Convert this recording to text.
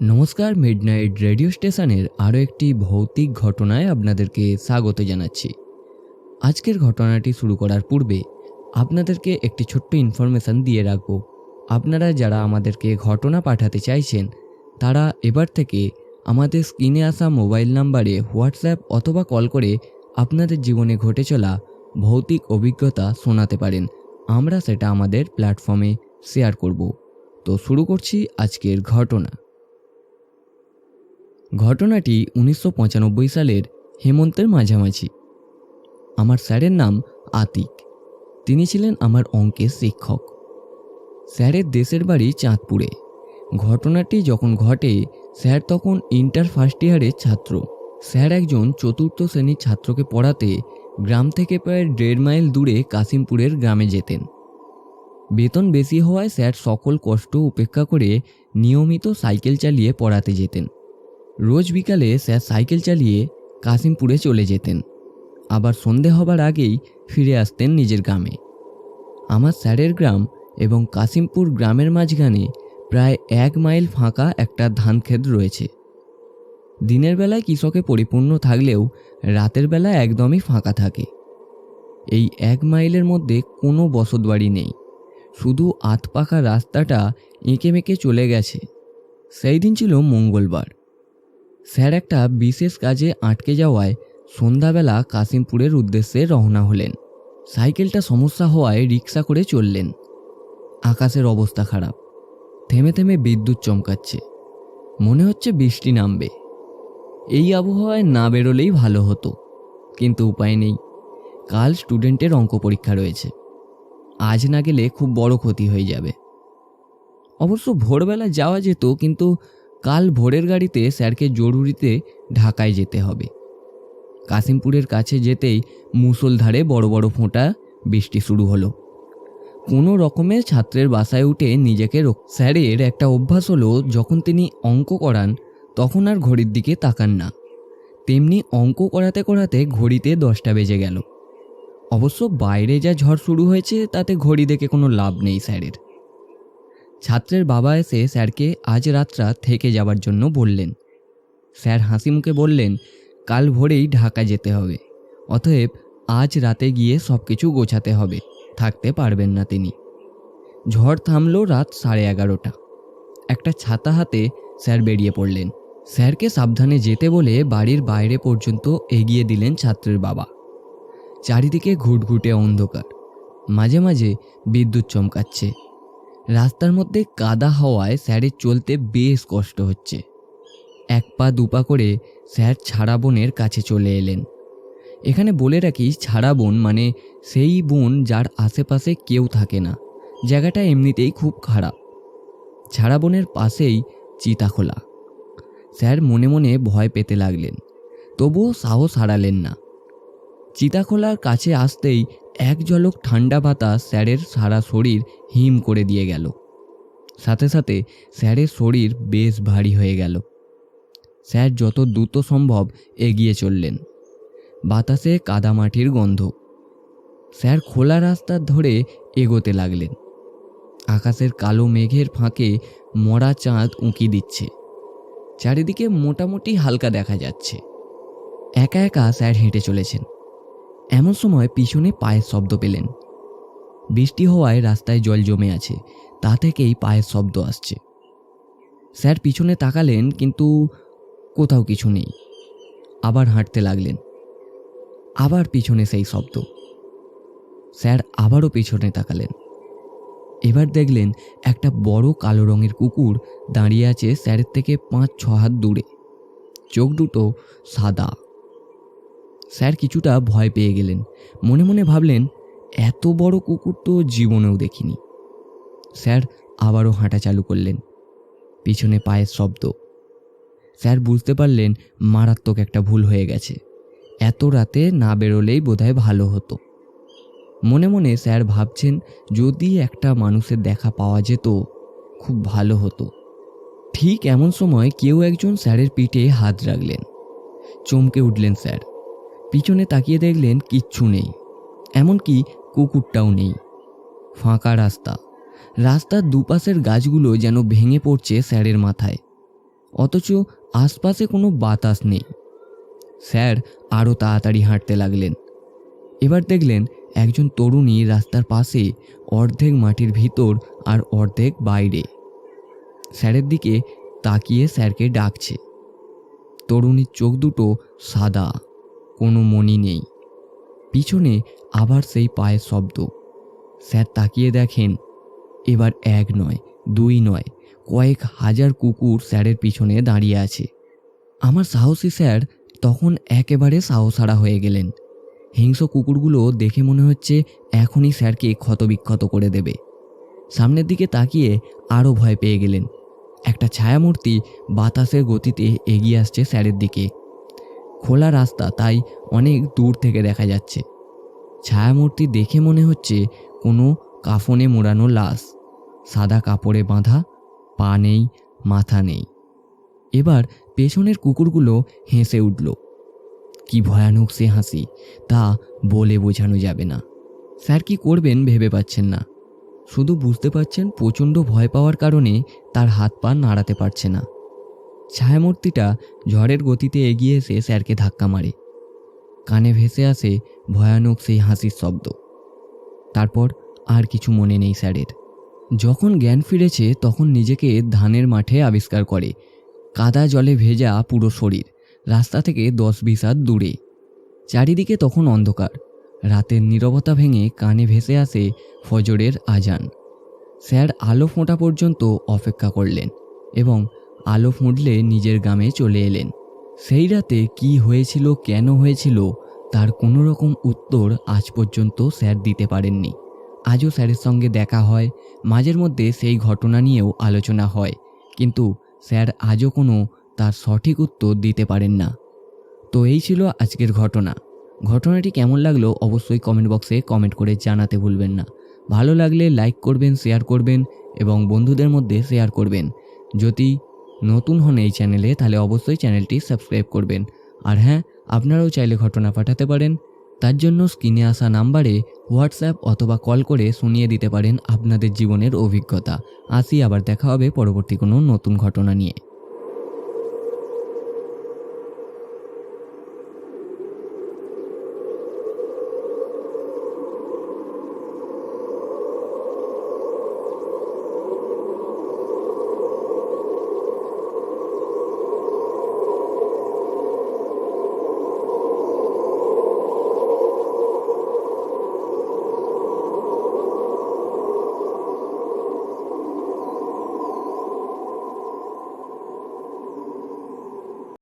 নমস্কার midnight radio স্টেশনের আরও একটি ভৌতিক ঘটনায় আপনাদেরকে স্বাগত জানাচ্ছি। আজকের ঘটনাটি শুরু করার পূর্বে আপনাদেরকে একটি ছোট্ট ইনফরমেশান দিয়ে রাখব। আপনারা যারা আমাদেরকে ঘটনা পাঠাতে চাইছেন, তারা এবার থেকে আমাদের স্ক্রিনে আসা মোবাইল নাম্বারে হোয়াটসঅ্যাপ অথবা কল করে আপনাদের জীবনে ঘটে চলা ভৌতিক অভিজ্ঞতা শোনাতে পারেন। আমরা সেটা আমাদের প্ল্যাটফর্মে শেয়ার করব। তো শুরু করছি আজকের ঘটনা। ঘটনাটি উনিশশো পঁচানব্বই সালের হেমন্তের মাঝামাঝি। আমার স্যারের নাম আতিক। তিনি ছিলেন আমার অঙ্কের শিক্ষক। স্যারের দেশের বাড়ি চাঁদপুরে। ঘটনাটি যখন ঘটে, স্যার তখন ইন্টার ফার্স্ট ইয়ারের ছাত্র। স্যার একজন চতুর্থ শ্রেণির ছাত্রকে পড়াতে গ্রাম থেকে প্রায় দেড় মাইল দূরে কাশিমপুরের গ্রামে যেতেন। বেতন বেশি হওয়ায় স্যার সকল কষ্ট উপেক্ষা করে নিয়মিত সাইকেল চালিয়ে পড়াতে যেতেন। রোজ বিকালে স্যার সাইকেল চালিয়ে কাশিমপুরে চলে যেতেন। আবার সন্ধে হবার আগেই ফিরে আসতেন নিজের গ্রামে। আমার স্যারের গ্রাম এবং কাশিমপুর গ্রামের মাঝখানে প্রায় এক মাইল ফাঁকা একটা ধান ক্ষেত রয়েছে। দিনের বেলায় কৃষকে পরিপূর্ণ থাকলেও রাতের বেলা একদমই ফাঁকা থাকে। এই এক মাইলের মধ্যে কোনো বসতবাড়ি নেই। শুধু আতপাকা রাস্তাটা এঁকে মেঁকে চলে গেছে। সেই দিন ছিল মঙ্গলবার। স্যার একটা বিশেষ কাজে আটকে যাওয়ায় সন্ধ্যাবেলা কাশিমপুরের উদ্দেশ্যে রওনা হলেন। সাইকেলটা সমস্যা হওয়ায় রিক্সা করে চললেন। আকাশের অবস্থা খারাপ। থেমে থেমে বিদ্যুৎ চমকাচ্ছে। মনে হচ্ছে বৃষ্টি নামবে। এই আবহাওয়ায় না বেরোলেই ভালো হতো। কিন্তু উপায় নেই। কাল স্টুডেন্টের অঙ্ক পরীক্ষা রয়েছে। আজ না গেলে খুব বড় ক্ষতি হয়ে যাবে। অবশ্য ভোরবেলা যাওয়া যেত, কিন্তু কাল ভোরের গাড়িতে স্যারকে জরুরিতে ঢাকায় যেতে হবে। কাশিমপুরের কাছে যেতেই মুসলধারে বড় বড় ফোঁটা বৃষ্টি শুরু হলো। কোনো রকমের ছাত্রের বাসায় উঠে নিজেকে স্যারের একটা অভ্যাস হলো, যখন তিনি অঙ্ক করান, তখন আর ঘড়ির দিকে তাকান না। তেমনি অঙ্ক করাতে করাতে ঘড়িতে দশটা বেজে গেল। অবশ্য বাইরে যা ঝড় শুরু হয়েছে, তাতে ঘড়ি দেখে কোনো লাভ নেই স্যারের। ছাত্রের বাবা এসে স্যারকে আজ রাতটা থেকে যাবার জন্য বললেন। স্যার হাসি মুখে বললেন, কাল ভোরেই ঢাকা যেতে হবে। অতএব আজ রাতে গিয়ে সব কিছু গোছাতে হবে। থাকতে পারবেন না তিনি। ঝড় থামল রাত সাড়ে এগারোটা। একটা ছাতা হাতে স্যার বেরিয়ে পড়লেন। স্যারকে সাবধানে যেতে বলে বাড়ির বাইরে পর্যন্ত এগিয়ে দিলেন ছাত্রের বাবা। চারিদিকে ঘুটঘুটে অন্ধকার। মাঝে মাঝে বিদ্যুৎ চমকাচ্ছে। রাস্তার মধ্যে কাদা হওয়ায় স্যারের চলতে বেশ কষ্ট হচ্ছে। এক পা দুপা করে স্যার ছাড়া বোনের কাছে চলে এলেন। এখানে বলে রাখি, ছাড়া বোন মানে সেই বোন যার আশেপাশে কেউ থাকে না। জায়গাটা এমনিতেই খুব খারাপ। ছাড়া বোনের পাশেই চিতাখোলা। স্যার মনে মনে ভয় পেতে লাগলেন। তবুও সাহস হারালেন না। চিতাখোলার কাছে আসতেই এক ঝলক ঠান্ডা বাতাস স্যারের সারা শরীর হিম করে দিয়ে গেল। সাথে সাথে স্যারের শরীর বেশ ভারী হয়ে গেল। স্যার যত দ্রুত সম্ভব এগিয়ে চললেন। বাতাসে কাদামাটির গন্ধ। স্যার খোলা রাস্তা ধরে এগোতে লাগলেন। আকাশের কালো মেঘের ফাঁকে মরা চাঁদ উঁকি দিচ্ছে। চারিদিকে মোটামুটি হালকা দেখা যাচ্ছে। একা একা স্যার হেঁটে চলেছেন। এমন সময় পিছনে পায়ের শব্দ পেলেন। বৃষ্টি হওয়ায় রাস্তায় জল জমে আছে, তা থেকেই পায়ের শব্দ আসছে। স্যার পিছনে তাকালেন, কিন্তু কোথাও কিছু নেই। আবার হাঁটতে লাগলেন। আবার পিছনে সেই শব্দ। স্যার আবারও পিছনে তাকালেন। এবার দেখলেন, একটা বড় কালো রঙের কুকুর দাঁড়িয়ে আছে স্যারের থেকে পাঁচ ছ হাত দূরে। চোখ দুটো সাদা। স্যার কিছুটা ভয় পেয়ে গেলেন। মনে মনে ভাবলেন, এত বড় কুকুর তো জীবনেও দেখিনি। স্যার আবারও হাঁটা চালু করলেন। পিছনে পায়ের শব্দ। স্যার বুঝতে পারলেন, মারাত্মক একটা ভুল হয়ে গেছে। এত রাতে না বেরোলেই বোধহয় ভালো হতো। মনে মনে স্যার ভাবছেন, যদি একটা মানুষের দেখা পাওয়া যেত, খুব ভালো হতো। ঠিক এমন সময় কেউ একজন স্যারের পিঠে হাত রাখলেন। চমকে উঠলেন স্যার। পিছনে তাকিয়ে দেখলেন কিচ্ছু নেই, এমনকি কুকুরটাও নেই। ফাঁকা রাস্তা। রাস্তার দুপাশের গাছগুলো যেন ভেঙে পড়ছে স্যারের মাথায়। অথচ আশপাশে কোনো বাতাস নেই। স্যার আরও তাড়াতাড়ি হাঁটতে লাগলেন। এবার দেখলেন একজন তরুণী রাস্তার পাশে অর্ধেক মাটির ভিতর আর অর্ধেক বাইরে। স্যারের দিকে তাকিয়ে স্যারকে ডাকছে। তরুণীর চোখ দুটো সাদা। কোনো মনি নেই। পিছনে আবার সেই পায়ের শব্দ। স্যার তাকিয়ে দেখেন, এবার এক নয়, দুই নয়, কয়েক হাজার কুকুর স্যারের পিছনে দাঁড়িয়ে আছে। আমার সাহসী স্যার তখন একেবারে সাহসারা হয়ে গেলেন। হিংস্র কুকুরগুলো দেখে মনে হচ্ছে এখনই স্যারকে ক্ষতবিক্ষত করে দেবে। সামনের দিকে তাকিয়ে আরও ভয় পেয়ে গেলেন। একটা ছায়ামূর্তি বাতাসের গতিতে এগিয়ে আসছে স্যারের দিকে। খোলা রাস্তা তাই অনেক দূর থেকে দেখা যাচ্ছে। ছায়ামূর্তি দেখে মনে হচ্ছে কোনো কাফনে মোড়ানো লাশ। সাদা কাপড়ে বাঁধা, পা নেই, মাথা নেই। এবার পেছনের কুকুরগুলো হেসে উঠল। কি ভয়ানক সে হাসি, তা বলে বোঝানো যাবে না। স্যার কি করবেন ভেবে পাচ্ছেন না। শুধু বুঝতে পারছেন প্রচণ্ড ভয় পাওয়ার কারণে তার হাত পা নাড়াতে পারছে না। ছায়ামূর্তিটা ঝড়ের গতিতে এগিয়ে এসে স্যারকে ধাক্কা মারে। কানে ভেসে আসে ভয়ানক সেই হাসির শব্দ। তারপর আর কিছু মনে নেই স্যারের। যখন জ্ঞান ফিরেছে, তখন নিজেকে ধানের মাঠে আবিষ্কার করে। কাদা জলে ভেজা পুরো শরীর, রাস্তা থেকে দশ বিশ হাত দূরে। চারিদিকে তখন অন্ধকার। রাতের নীরবতা ভেঙে কানে ভেসে আসে ফজরের আজান। স্যার আলো ফোঁটা পর্যন্ত অপেক্ষা করলেন এবং আলো ফুঁটলে নিজের গ্রামে চলে এলেন। সেই রাতে কি হয়েছিল, কেন হয়েছিল, তার কোনো রকম উত্তর আজ পর্যন্ত স্যার দিতে পারেননি। আজও স্যারের সঙ্গে দেখা হয়, মাঝের মধ্যে সেই ঘটনা নিয়েও আলোচনা হয়, কিন্তু স্যার আজও কোনো তার সঠিক উত্তর দিতে পারেন না। তো এই ছিল আজকের ঘটনা। ঘটনাটি কেমন লাগল অবশ্যই কমেন্ট বক্সে কমেন্ট করে জানাতে ভুলবেন না। ভালো লাগলে লাইক করবেন, শেয়ার করবেন এবং বন্ধুদের মধ্যে শেয়ার করবেন। যদি নতুন হন এই চ্যানেলে, তাহলে অবশ্যই চ্যানেলটি সাবস্ক্রাইব করবেন। আর হ্যাঁ আপনারাও চাইলে ঘটনা পাঠাতে পারেন। তার জন্য স্ক্রিনে আসা নাম্বারে হোয়াটসঅ্যাপ অথবা কল করে শুনিয়ে দিতে পারেন আপনাদের জীবনের অভিজ্ঞতা। আসি, আবার দেখা হবে পরবর্তী কোনো নতুন ঘটনা নিয়ে।